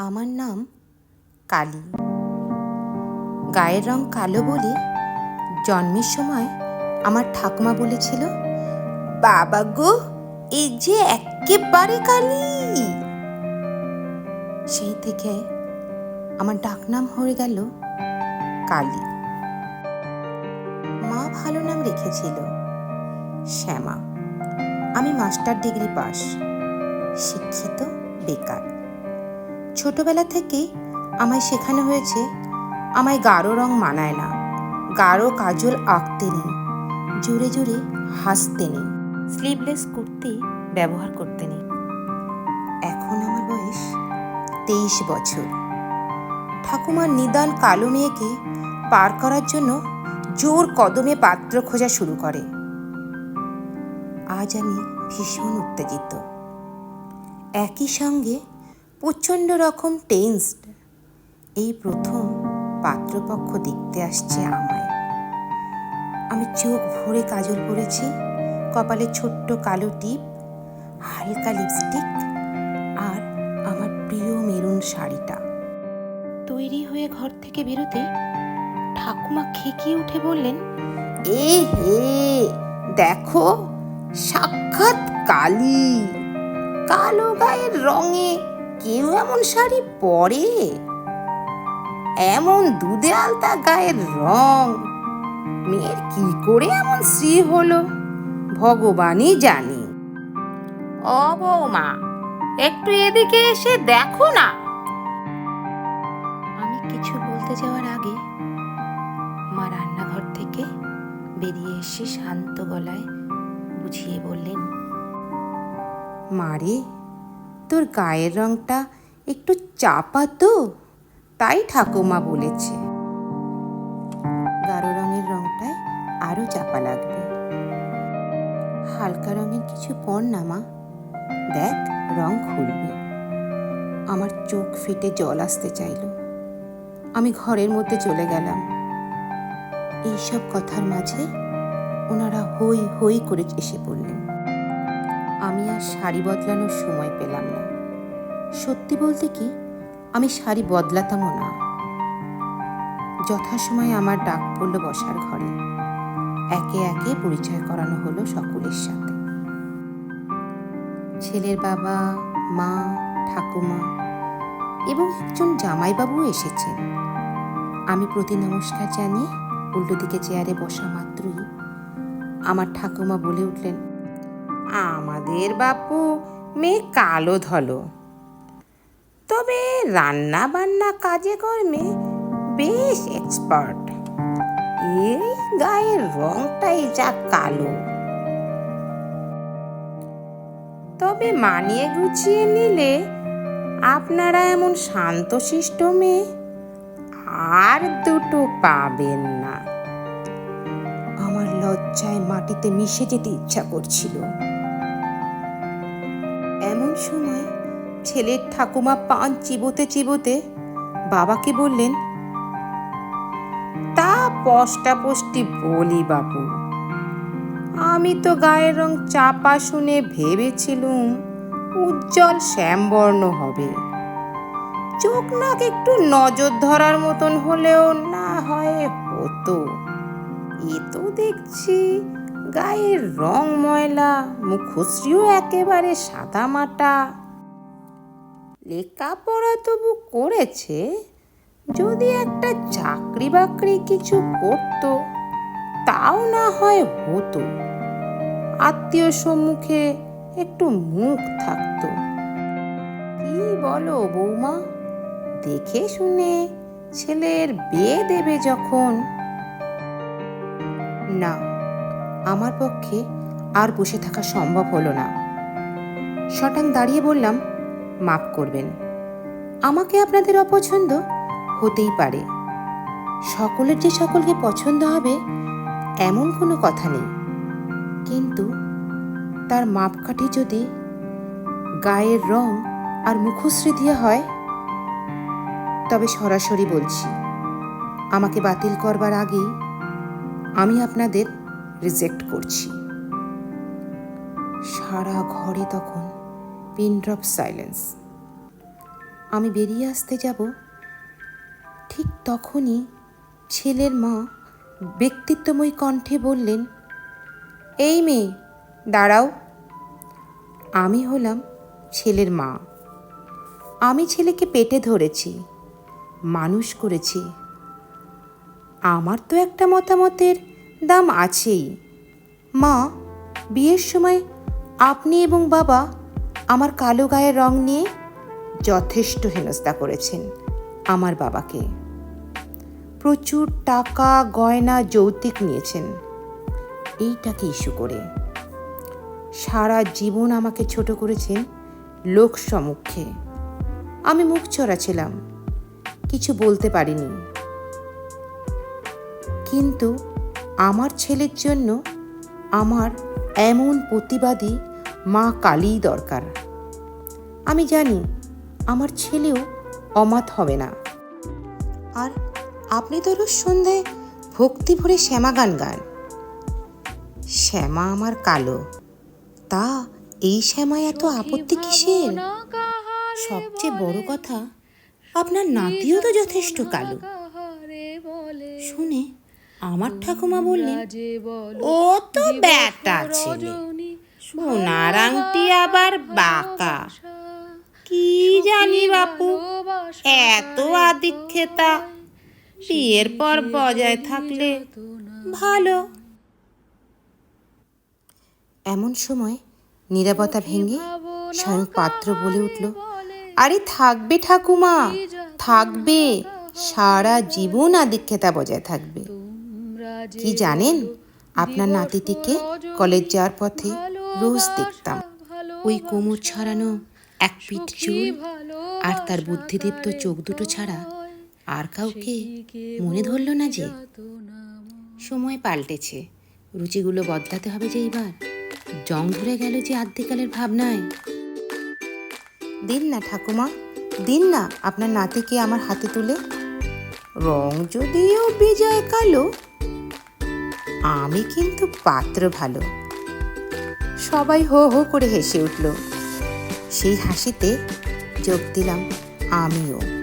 আমার নাম কালী। গায়ের রং কালো বলে জন্মের সময় আমার ঠাকুমা বলেছিল, বাবা গো, এই যে একেবারে কালী! সেই থেকে আমার ডাকনাম হয়ে গেল কালী। মা ভালো নাম রেখেছিল শ্যামা। আমি মাস্টার ডিগ্রি পাস, শিক্ষিত, বেকার। ছোটবেলা থেকেই আমায় শেখানো হয়েছে, আমায় গাঢ় রং মানায় না, গাঢ় কাজল আঁকতে নেই, জোরে জোরে হাসতে নেই স্লিভলেস কুর্তি ব্যবহার করতে নেই। এখন আমার বয়স তেইশ বছর। ঠাকুমার নিদান কালো মেয়েকে পার করার জন্য জোর কদমে পাত্র খোঁজা শুরু করে। আজ আমি ভীষণ উত্তেজিত। একই সঙ্গে প্রচণ্ড রকম টেন্সড এই প্রথম পাত্রপক্ষ দেখতে আসছে আমায়। আমি চোখ ভরে কাজল পরেছি কপালে ছোট্ট কালো টিপ, হালকা লিপস্টিক আর আমার প্রিয় মেরুন শাড়িটা। তৈরি হয়ে ঘর থেকে বেরোতে ঠাকুমা খেকিয়ে উঠে বললেন, এ হে, দেখো, সাক্ষাৎ কালী। কালো গায়ের রঙে কেউ এমন শাড়ি পরে? এমন দুধে আলতা গায়ের রং? মেয়ের কি করে এমন শ্রী হলো? ভগবানই জানি। ও বৌমা একটু এদিকে এসে দেখো না। আমি কিছু বলতে যাওয়ার আগে মা রান্নাঘর থেকে বেরিয়ে এসে শান্ত গলায় বুঝিয়ে বললেন মারে তোর গায়ের রংটা একটু চাপা তো, তাই ঠাকুমা বলেছে। গাঢ় রঙের রংটায় আরও চাপা লাগবে। হালকা রঙের কিছু পর না মা, দেখ রং খুলবে। আমার চোখ ফেটে জল আসতে চাইল। আমি ঘরের মধ্যে চলে গেলাম। এইসব কথার মাঝে ওনারা হই হই করে এসে পড়লেন। আমি আর শাড়ি বদলানোর সময় পেলাম না। সত্যি বলতে কি, আমি শাড়ি বদলাতামও না। যথাসময়ে আমার ডাক পড়ল বসার ঘরে। একে একে পরিচয় করানো হলো সকলের সাথে। ছেলের বাবা, মা, ঠাকুমা এবং একজন জামাইবাবু এসেছেন। আমি প্রতি নমস্কার জানিয়ে উল্টো দিকে চেয়ারে বসা মাত্রই আমার ঠাকুমা বলে উঠলেন আমাদের বাপু মেয়ে কালো ধলো। তবে রান্না বান্না কাজে কর্মে বেশ এক্সপার্ট এই গায়ের রংটাই যা কালো। তবে মানিয়ে গুছিয়ে নিলে আপনারা এমন শান্তশিষ্ট মেয়ে আর দুটো পাবেন না। আমার লজ্জায় মাটিতে মিশে যেতে ইচ্ছা করছিল। সময় ছেলের ঠাকুমা পান চিবোতে চিবোতে বাবাকে বললেন, তা পষ্টাপষ্টি বলি বাবু আমি তো গায়ের রং চাপা শুনে ভেবেছিলুম উজ্জ্বল শ্যামবর্ণ হবে। চোখ নাক একটু নজর ধরার মতন হলেও না হয় হতো। এ তো দেখছি গায়ের রং ময়লা, মুখশ্রীও একেবারে সাদা মাটা। লেখাপড়া তবু করেছে, যদি একটা চাকরি বাকরি কিছু করত, তাও না হয় হতো। আত্মীয় সম্মুখে একটু মুখ থাকতো। কি বলো বৌমা? দেখে শুনে ছেলের বিয়ে দেবে যখন। না আমার পক্ষে আর বসে থাকা সম্ভব হলো না। শটাং দাঁড়িয়ে বললাম, মাফ করবেন। আমাকে আপনাদের অপছন্দ হতেই পারে। সকলের যে সকলকে পছন্দ হবে, এমন কোনো কথা নেই। কিন্তু তার মাপকাঠি যদি গায়ের রং আর মুখশ্রী দিয়ে হয়, তবে সরাসরি বলছি, আমাকে বাতিল করবার আগেই আমি আপনাদের রিজেক্ট করছি। সারা ঘরে তখন পিন ড্রপ সাইলেন্স। আমি বেরিয়ে আসতে যাব, ঠিক তখনই ছেলের মা ব্যক্তিত্বময় কণ্ঠে বললেন, এই মেয়ে, দাঁড়াও। আমি হলাম ছেলের মা। আমি ছেলেকে পেটে ধরেছি, মানুষ করেছি। আমার তো একটা মতামতের দাম আছেই। মা, বিয়ের সময় আপনি এবং বাবা আমার কালো গায়ের রং নিয়ে যথেষ্ট হেনস্থা করেছেন আমার বাবাকে। প্রচুর টাকা, গয়না, যৌতুক নিয়েছেন। এইটাকে ইস্যু করে? সারা জীবন আমাকে ছোট করেছেন লোক সম্মুখে আমি মুখ চড়া ছিলাম কিছু বলতে পারিনি। কিন্তু আমার ছেলের জন্য আমার এমন প্রতিবাদী মা কালীই দরকার। আমি জানি আমার ছেলেও অমাত হবে না। আর আপনি তো রোজ সন্ধ্যায় ভক্তি ভরে শ্যামা গান গান। শ্যামা আমার কালো। তা এই শ্যামায় এত আপত্তি কিসের? সবচেয়ে বড় কথা, আপনার নাতিও তো যথেষ্ট কালো। শুনে আমার ঠাকুমা বললেন ও তো ব্যাটা ছেলে। সোনার আংটি আবার বাঁকা। কি জানি বাপু এত আদিক্ষেতা। বিয়ের পর বজায় থাকলে ভালো। এমন সময় নিরাপত্তা ভেঙে স্বয়ং পাত্র বলে উঠল আরে থাকবে ঠাকুমা থাকবে। সারা জীবন আদিক্ষেতা বজায় থাকবে। কি জানেন? আপনার নাতিটিকে কলেজ যাওয়ার পথে রোজ দেখতাম। ওই কোমর ছড়ানো এক পিঠ চুল আর তার বুদ্ধিদীপ্ত চোখ দুটো ছাড়া আর কাউকে মনে ধরল না যে সময় পাল্টেছে। রুচিগুলো বদলাতে হবে যে এইবার। জং ধরে গেল যে আদ্যিকালের ভাবনায়। দিন না ঠাকুমা দিন না। আপনার নাতিকে আমার হাতে তুলে। রং যদিও বেজায় কালো আমি কিন্তু পাত্র ভালো। সবাই হো হো করে হেসে উঠল। সেই হাসিতে যোগ দিলাম আমিও।